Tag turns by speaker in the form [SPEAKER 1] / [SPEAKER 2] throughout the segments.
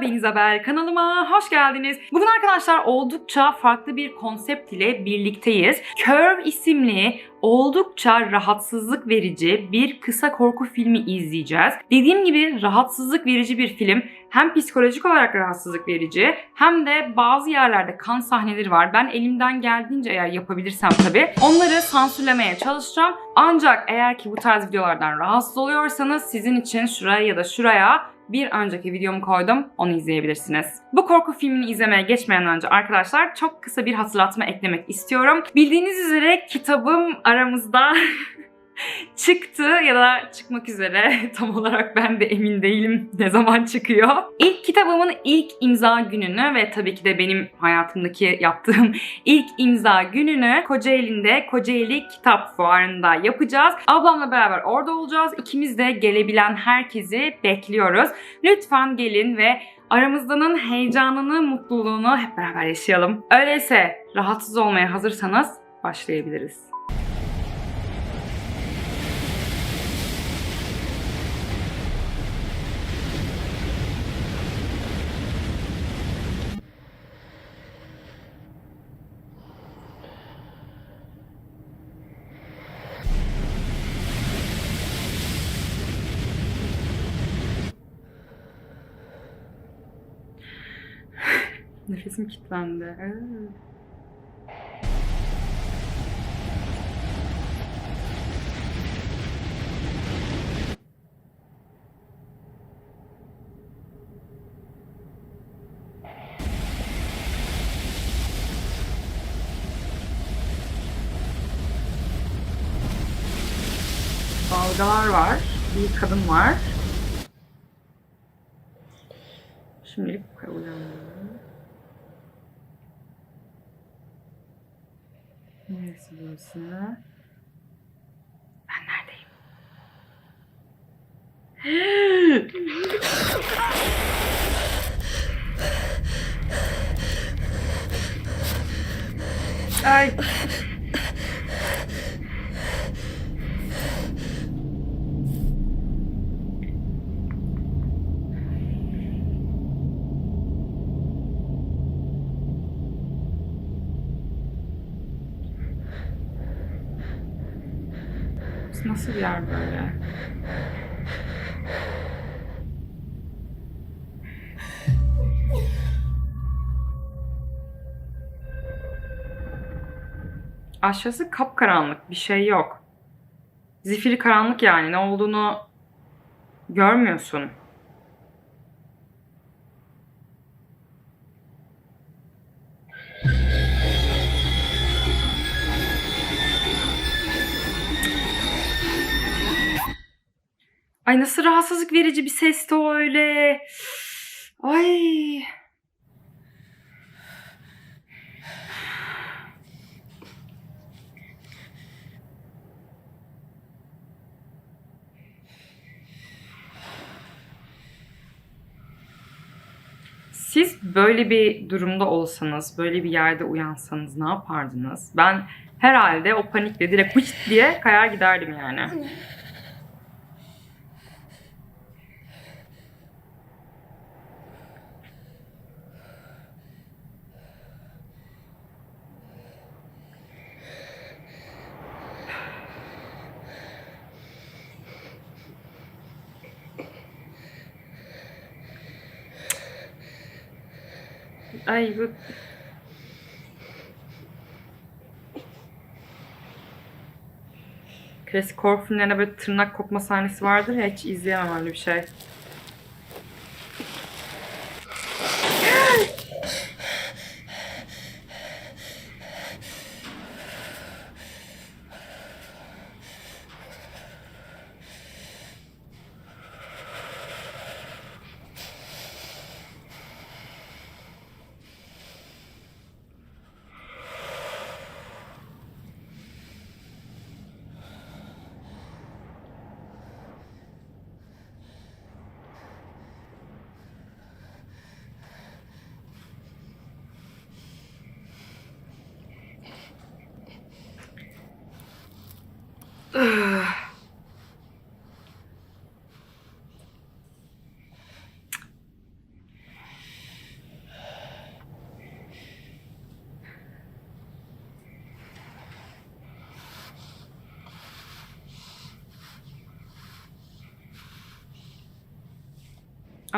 [SPEAKER 1] ben İzabel. Kanalıma hoş geldiniz. Bugün arkadaşlar oldukça farklı bir konsept ile birlikteyiz. Curve isimli oldukça rahatsızlık verici bir kısa korku filmi izleyeceğiz. Dediğim gibi rahatsızlık verici bir film. Hem psikolojik olarak rahatsızlık verici hem de bazı yerlerde kan sahneleri var. Ben elimden geldiğince eğer yapabilirsem tabii onları sansürlemeye çalışacağım. Ancak eğer ki bu tarz videolardan rahatsız oluyorsanız sizin için şuraya ya da şuraya bir önceki videomu koydum. Onu izleyebilirsiniz. Bu korku filmini izlemeye geçmeden önce arkadaşlar çok kısa bir hatırlatma eklemek istiyorum. Bildiğiniz üzere kitabım aramızda çıktı ya da çıkmak üzere. Tam olarak ben de emin değilim ne zaman çıkıyor. İlk kitabımın ilk imza gününü ve tabii ki de benim hayatımdaki yaptığım ilk imza gününü Kocaeli'nde Kocaeli Kitap Fuarı'nda yapacağız. Ablamla beraber orada olacağız. İkimiz de gelebilen herkesi bekliyoruz. Lütfen gelin ve aramızdanın heyecanını, mutluluğunu hep beraber yaşayalım. Öyleyse rahatsız olmaya hazırsanız başlayabiliriz. Nefesim kilitlendi. Ee. Dalgalar var. Bir kadın var. Şimdilik bu kadar uyanıyorum. Neresi burası? Ben neredeyim? Ay. Nasıl bir yer böyle? Aşağısı kapkaranlık. Bir şey yok. Zifiri karanlık yani. Ne olduğunu görmüyorsun. Ay nasıl rahatsızlık verici bir sesti o öyle. Ay. Siz böyle bir durumda olsanız, böyle bir yerde uyansanız ne yapardınız? Ben herhalde o panikle direkt hıç diye kayar giderdim yani. Ay bu... Klasik korku filmlerinde böyle tırnak kopma sahnesi vardır ya hiç izleyemem öyle bir şey.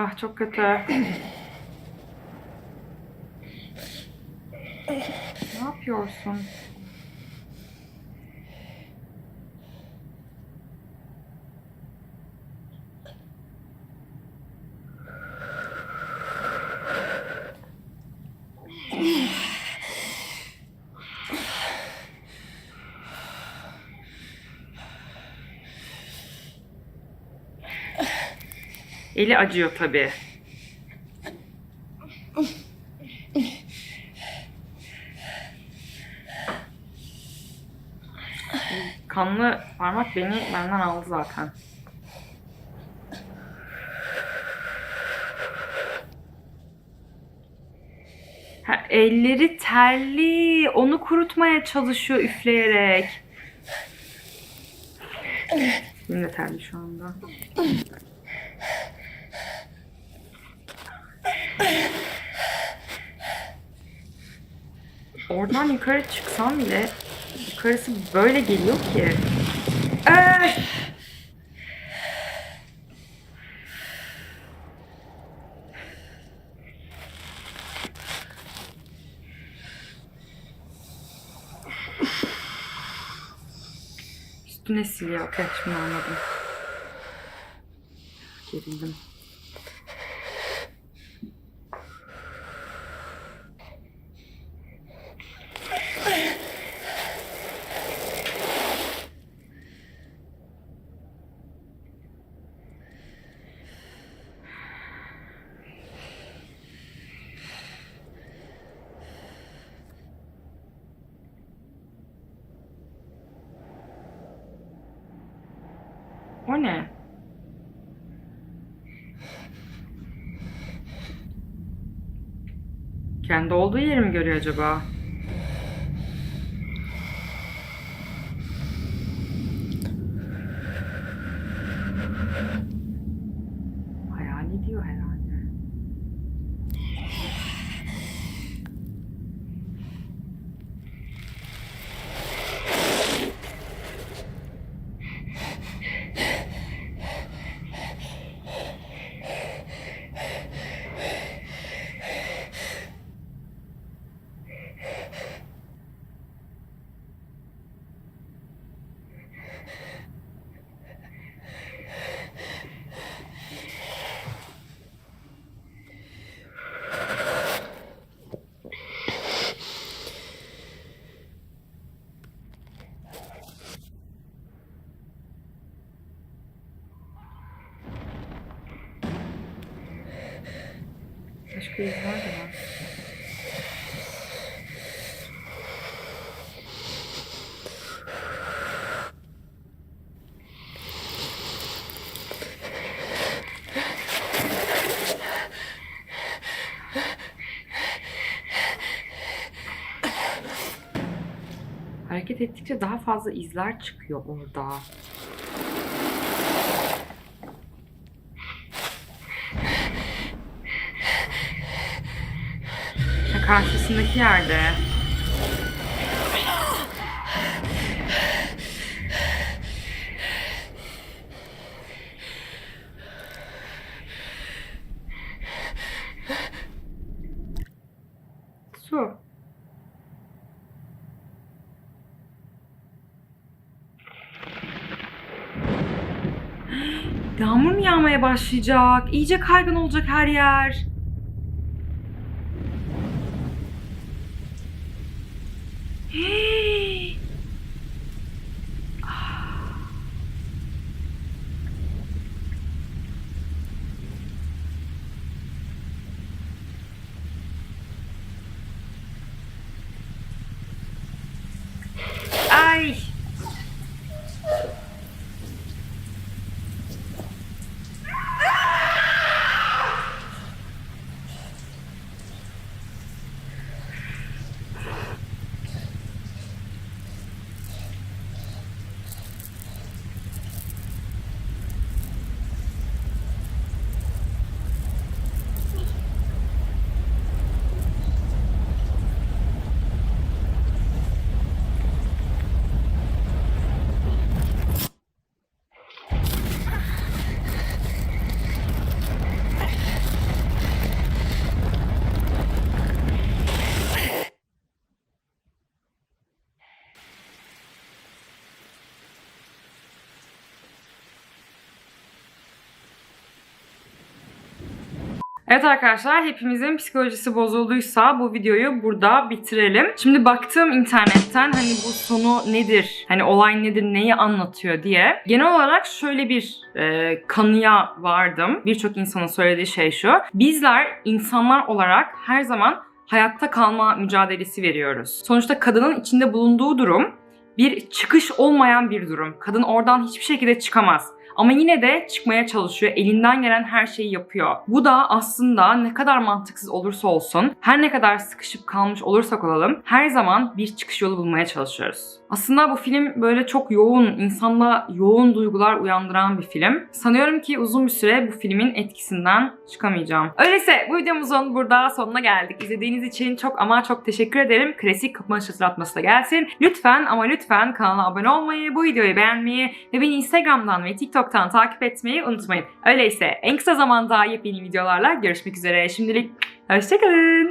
[SPEAKER 1] Ah çok kötü. ne yapıyorsun? Eli acıyor tabii. Kanlı parmak beni benden aldı zaten. Ha, elleri terli. Onu kurutmaya çalışıyor üfleyerek. Benim de terli şu anda. Oradan yukarı çıksam bile yukarısı böyle geliyor ki. Ay! Üstüne siliyor. Okey şimdi anladım. Gerildim. Ne? Kendi olduğu yeri mi görüyor acaba? De var. Hareket ettikçe daha fazla izler çıkıyor orada. Ha, Karşısındaki yerde. Su. Yağmur mu yağmaya başlayacak? İyice kaygan olacak her yer. Hey! Evet arkadaşlar hepimizin psikolojisi bozulduysa bu videoyu burada bitirelim. Şimdi baktım internetten hani bu sonu nedir? Hani olay nedir? Neyi anlatıyor diye. Genel olarak şöyle bir e, kanıya vardım. Birçok insanın söylediği şey şu. Bizler insanlar olarak her zaman hayatta kalma mücadelesi veriyoruz. Sonuçta kadının içinde bulunduğu durum bir çıkış olmayan bir durum. Kadın oradan hiçbir şekilde çıkamaz. Ama yine de çıkmaya çalışıyor. Elinden gelen her şeyi yapıyor. Bu da aslında ne kadar mantıksız olursa olsun, her ne kadar sıkışıp kalmış olursak olalım, her zaman bir çıkış yolu bulmaya çalışıyoruz. Aslında bu film böyle çok yoğun, insanda yoğun duygular uyandıran bir film. Sanıyorum ki uzun bir süre bu filmin etkisinden çıkamayacağım. Öyleyse bu videomuzun burada sonuna geldik. İzlediğiniz için çok ama çok teşekkür ederim. Klasik kapanış hatırlatması da gelsin. Lütfen ama lütfen kanala abone olmayı, bu videoyu beğenmeyi ve beni Instagram'dan ve TikTok'tan takip etmeyi unutmayın. Öyleyse en kısa zamanda yepyeni videolarla görüşmek üzere. Şimdilik hoşçakalın.